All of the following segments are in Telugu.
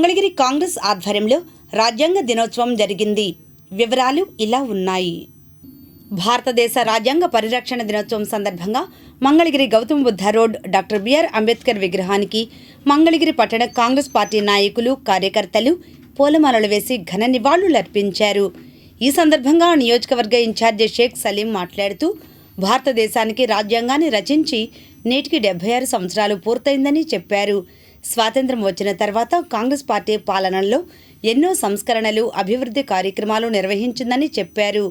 మంగళగిరి కాంగ్రెస్ ఆధ్వర్యంలో రాజ్యాంగ దినోత్సవం జరిగింది. వివరాలు ఇలా ఉన్నాయి. భారతదేశ రాజ్యాంగ పరిరక్షణ దినోత్సవం సందర్భంగా Mangalagiri Gautama Buddha road doctor B R Ambedkar విగ్రహానికి మంగళగిరి పట్టణ కాంగ్రెస్ పార్టీ నాయకులు కార్యకర్తలు పూలమాలలు వేసి ఘన నివాళులర్పించారు ఈ సందర్భంగా నియోజకవర్గ ఇన్ఛార్జి షేక్ సలీం మాట్లాడుతూ భారతదేశానికి రాజ్యాంగాన్ని రచించి నేటికి డెబ్బై ఆరు సంవత్సరాలు పూర్తయిందని చెప్పారు. స్వాతంత్రం వచ్చిన తర్వాత కాంగ్రెస్ పార్టీ పాలనలో ఎన్నో సంస్కరణలు అభివృద్ధి కార్యక్రమాలు నిర్వహించిందని చెప్పారు.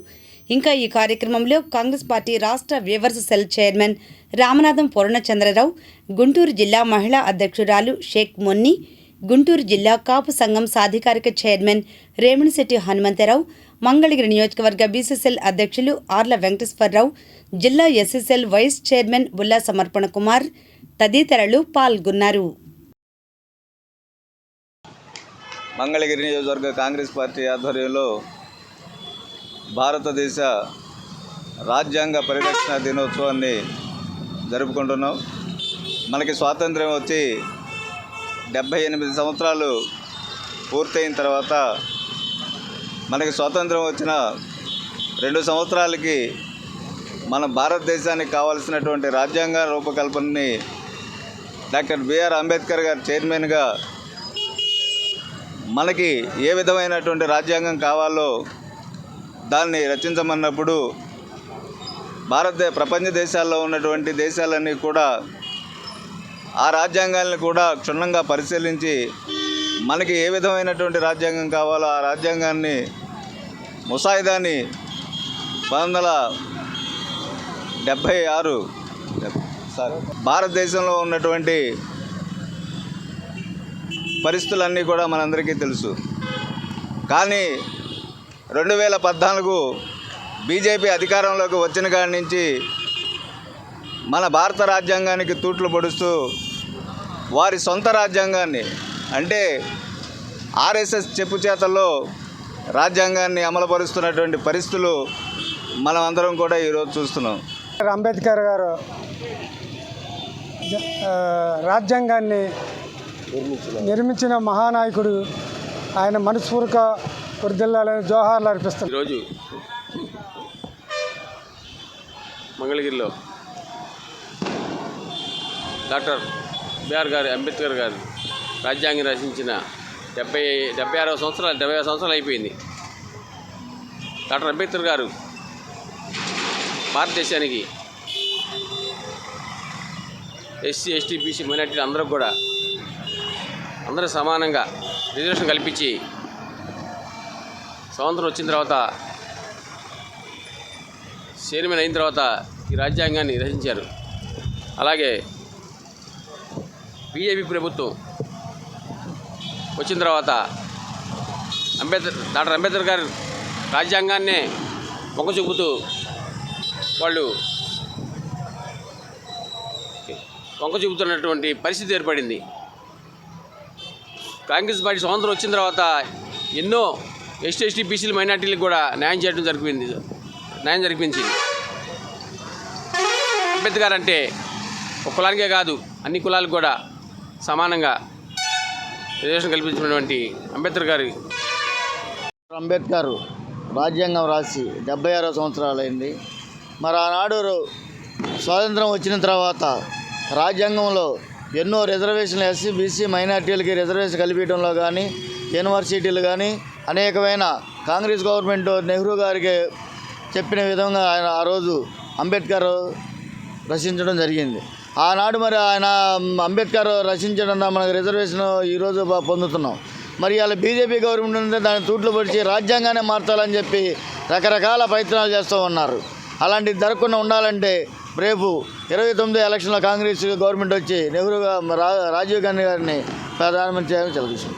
ఇంకా ఈ కార్యక్రమంలో కాంగ్రెస్ పార్టీ రాష్ట్ర viewers cell chairman Ramanatham Purnachandrarao Guntur జిల్లా మహిళా అధ్యక్షురాలు షేక్ మొన్ని గుంటూరు జిల్లా కాపు సంఘం సాధికారిక చైర్మన్ రేమణిశెట్టి హనుమంతరావు మంగళగిరి నియోజకవర్గ బీసీసీఎల్ అధ్యక్షులు ఆర్ల వెంకటేశ్వరరావు జిల్లా ఎస్ఎస్ఎల్ వైస్ చైర్మన్ బుల్లా సమర్పణ కుమార్ తదితరులు పాల్గొన్నారు. మంగళగిరి నియోజకవర్గ కాంగ్రెస్ పార్టీ ఆధ్వర్యంలో భారతదేశ రాజ్యాంగ పరిరక్షణ దినోత్సవాన్ని జరుపుకుంటున్నాం. మనకి స్వాతంత్ర్యం వచ్చి డెబ్భై ఎనిమిది సంవత్సరాలు పూర్తయిన తర్వాత మనకి స్వాతంత్రం వచ్చిన రెండు సంవత్సరాలకి మన భారతదేశానికి కావాల్సినటువంటి రాజ్యాంగ రూపకల్పనని డాక్టర్ బిఆర్ అంబేద్కర్ గారు చైర్మన్గా మనకి ఏ విధమైనటువంటి రాజ్యాంగం కావాలో దాన్ని రచించమన్నప్పుడు భారత ప్రపంచ దేశాల్లో ఉన్నటువంటి దేశాలన్నీ కూడా ఆ రాజ్యాంగాల్ని కూడా క్షుణ్ణంగా పరిశీలించి మనకి ఏ విధమైనటువంటి రాజ్యాంగం కావాలో ఆ రాజ్యాంగాన్ని ముసాయిదాని పంతొమ్మిది వందల డెబ్భై ఆరు సారీ భారతదేశంలో ఉన్నటువంటి పరిస్థితులన్నీ కూడా మనందరికీ తెలుసు. కానీ రెండు వేల పద్నాలుగు బీజేపీ అధికారంలోకి వచ్చిన కాడి నుంచి మన భారత రాజ్యాంగానికి తూట్లు పొడుస్తూ వారి సొంత రాజ్యాంగాన్ని అంటే ఆర్ఎస్ఎస్ చెప్పు చేతల్లో రాజ్యాంగాన్ని అమలుపరుస్తున్నటువంటి పరిస్థితులు మనం అందరం కూడా ఈరోజు చూస్తున్నాం. అంబేద్కర్ గారు జ- రాజ్యాంగాన్ని నిర్మించిన మహానాయకుడు ఆయన మనస్ఫూర్తిక వృద్ధిల్లాలని జోహార్లు అర్పిస్తున్నాం ఈరోజు మంగళగిరిలో డాక్టర్ బిఆర్ గారు అంబేద్కర్ గారు రాజ్యాంగం రచించిన డెబ్బై డెబ్బై ఆరవ సంవత్సరాలు డెబ్బై ఆరు సంవత్సరాలు అయిపోయింది. డాక్టర్ అంబేద్కర్ గారు భారతదేశానికి ఎస్సీ ఎస్టీ బీసీ మైనార్టీలు అందరూ కూడా అందరూ సమానంగా రిజర్వేషన్ కల్పించి స్వాతంత్రం వచ్చిన తర్వాత చైర్మన్ అయిన తర్వాత ఈ రాజ్యాంగాన్ని రచించారు. అలాగే బీజేపీ ప్రభుత్వం వచ్చిన తర్వాత అంబేద్కర్ డాక్టర్ అంబేద్కర్ గారు రాజ్యాంగాన్నే మొక్క చూపుతూ వాళ్ళు వంక చూపుతున్నటువంటి పరిస్థితి ఏర్పడింది. కాంగ్రెస్ పార్టీ స్వాతంత్రం వచ్చిన తర్వాత ఎన్నో ఎస్టీ ఎస్టీ బీసీలు మైనార్టీలకు కూడా న్యాయం చేయడం జరిపింది న్యాయం జరిపించింది. అంబేద్కర్ అంటే ఒక కులానికే కాదు అన్ని కులాలకు కూడా సమానంగా రిజర్వేషన్ కల్పించినటువంటి అంబేద్కర్ గారి అంబేద్కర్ రాజ్యాంగం రాసి డెబ్బై ఆరో సంవత్సరాలైంది మరి ఆనాడు స్వాతంత్రం వచ్చిన తర్వాత రాజ్యాంగంలో ఎన్నో రిజర్వేషన్లు ఎస్సీ బీసీ మైనార్టీలకి రిజర్వేషన్ కల్పించడంలో కానీ యూనివర్సిటీలు కానీ అనేకమైన కాంగ్రెస్ గవర్నమెంట్ నెహ్రూ గారికి చెప్పిన విధంగా ఆయన ఆ రోజు అంబేద్కర్ రచించడం జరిగింది. ఆనాడు మరి ఆయన అంబేద్కర్ రచించడం మనకు రిజర్వేషన్ ఈరోజు పొందుతున్నాం. మరి అలా బీజేపీ గవర్నమెంట్ ఉంటే దాన్ని తూట్లు పొడిచి రాజ్యాంగానే మార్చాలని చెప్పి రకరకాల ప్రయత్నాలు చేస్తూ ఉన్నారు. అలాంటిది జరగకుండా ఉండాలంటే రేపు ఇరవై తొమ్మిది ఎలక్షన్లో కాంగ్రెస్ గవర్నమెంట్ వచ్చి నెహ్రూ రా- రాజీవ్ గాంధీ గారిని ప్రధానమంత్రి చేయాలని తెలుసు